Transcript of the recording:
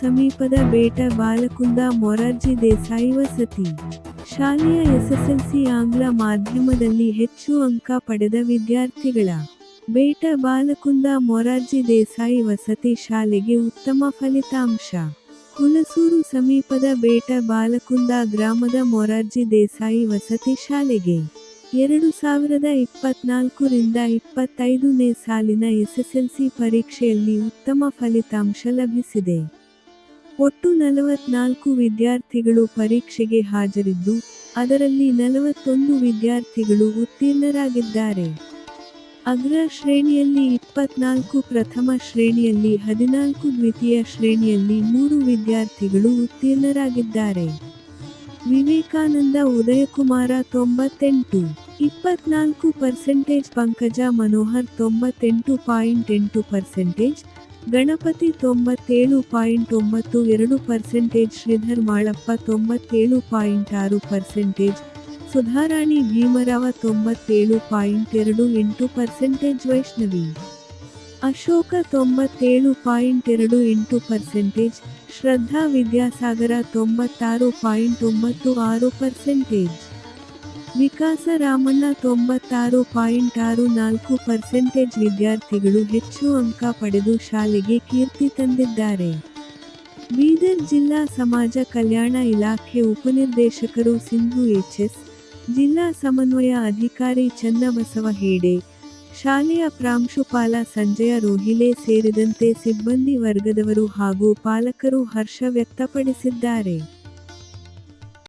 ಸಮೀಪದ ಬೇಟ ಬಾಲಕುಂದ ಮೊರಾರ್ಜಿ ದೇಸಾಯಿ ವಸತಿ ಶಾಲೆಯ ಎಸ್ಎಸ್ಎಲ್ಸಿ ಆಂಗ್ಲ ಮಾಧ್ಯಮದಲ್ಲಿ ಹೆಚ್ಚು ಅಂಕ ಪಡೆದ ವಿದ್ಯಾರ್ಥಿಗಳ. ಬೇಟ ಬಾಲಕುಂದ ಮೊರಾರ್ಜಿ ದೇಸಾಯಿ ವಸತಿ ಶಾಲೆಗೆ ಉತ್ತಮ ಫಲಿತಾಂಶ. ಹುಲಸೂರು ಸಮೀಪದ ಬೇಟ ಬಾಲಕುಂದ ಗ್ರಾಮದ ಮೊರಾರ್ಜಿ ದೇಸಾಯಿ ವಸತಿ ಶಾಲೆಗೆ. ಎರಡು ಸಾವಿರದ ಇಪ್ಪತ್ನಾಲ್ಕರಿಂದ ಇಪ್ಪತ್ತೈದನೇ ಸಾಲಿನ ಎಸ್ಎಸ್ಎಲ್ಸಿ ಪರೀಕ್ಷೆಯಲ್ಲಿ ಉತ್ತಮ ಫಲಿತಾಂಶ ಲಭಿಸಿದೆ. ಒಟ್ಟು ನಲವತ್ನಾಲ್ಕು ವಿದ್ಯಾರ್ಥಿಗಳು ಪರೀಕ್ಷೆಗೆ ಹಾಜರಿದ್ದು, ಅದರಲ್ಲಿ ನಲವತ್ತೊಂದು ವಿದ್ಯಾರ್ಥಿಗಳು ಉತ್ತೀರ್ಣರಾಗಿದ್ದಾರೆ. ಅಗ್ರ ಶ್ರೇಣಿಯಲ್ಲಿ ಇಪ್ಪತ್ನಾಲ್ಕು, ಪ್ರಥಮ ಶ್ರೇಣಿಯಲ್ಲಿ ಹದಿನಾಲ್ಕು, ದ್ವಿತೀಯ ಶ್ರೇಣಿಯಲ್ಲಿ ಮೂರು ವಿದ್ಯಾರ್ಥಿಗಳು ಉತ್ತೀರ್ಣರಾಗಿದ್ದಾರೆ. ವಿವೇಕಾನಂದ ಉದಯಕುಮಾರ ತೊಂಬತ್ತೆಂಟು, ಇಪ್ಪತ್ನಾಲ್ಕು ಪರ್ಸೆಂಟೇಜ್, ಪಂಕಜ ಮನೋಹರ್ ತೊಂಬತ್ತೆಂಟು ಪಾಯಿಂಟ್ ಎಂಟು ಪರ್ಸೆಂಟೇಜ್ ಗಣಪತಿ ತೊಂಬತ್ತೇಳು ಪಾಯಿಂಟ್ ಒಂಬತ್ತು ಎರಡು ಪರ್ಸೆಂಟೇಜ್, ಶ್ರೀಧರ್ ಮಾಳಪ್ಪ ತೊಂಬತ್ತೇಳು ಪಾಯಿಂಟ್ ಆರು ಪರ್ಸೆಂಟೇಜ್, ಸುಧಾರಾಣಿ ಭೀಮರಾವ ತೊಂಬತ್ತೇಳು ಪಾಯಿಂಟ್ ಎರಡು ಎಂಟು ಪರ್ಸೆಂಟೇಜ್, ವೈಷ್ಣವಿ ಅಶೋಕ ತೊಂಬತ್ತೇಳು ಪಾಯಿಂಟ್ ಎರಡು ಎಂಟು ಪರ್ಸೆಂಟೇಜ್, ಶ್ರದ್ಧಾ ವಿದ್ಯಾಸಾಗರ ತೊಂಬತ್ತಾರು ಪಾಯಿಂಟ್ ಒಂಬತ್ತು ಆರು ಪರ್ಸೆಂಟೇಜ್. ವಿಕಾಸ ರಾಮಣ್ಣ ತೊಂಬತ್ತಾರು ಪಾಯಿಂಟ್ ಆರು ನಾಲ್ಕು ಪರ್ಸೆಂಟೇಜ್ ವಿದ್ಯಾರ್ಥಿಗಳು ಹೆಚ್ಚು ಅಂಕ ಪಡೆದು ಶಾಲೆಗೆ ಕೀರ್ತಿ ತಂದಿದ್ದಾರೆ. ಬೀದರ್ ಜಿಲ್ಲಾ ಸಮಾಜ ಕಲ್ಯಾಣ ಇಲಾಖೆ ಉಪನಿರ್ದೇಶಕರು ಸಿಂಧು ಎಚ್ಎಸ್, ಜಿಲ್ಲಾ ಸಮನ್ವಯ ಅಧಿಕಾರಿ ಚನ್ನಬಸವ ಹೇಡೆ, ಶಾಲೆಯ ಪ್ರಾಂಶುಪಾಲ ಸಂಜಯ ರೋಹಿಲೆ ಸೇರಿದಂತೆ ಸಿಬ್ಬಂದಿ ವರ್ಗದವರು ಹಾಗೂ ಪಾಲಕರು ಹರ್ಷ ವ್ಯಕ್ತಪಡಿಸಿದ್ದಾರೆ.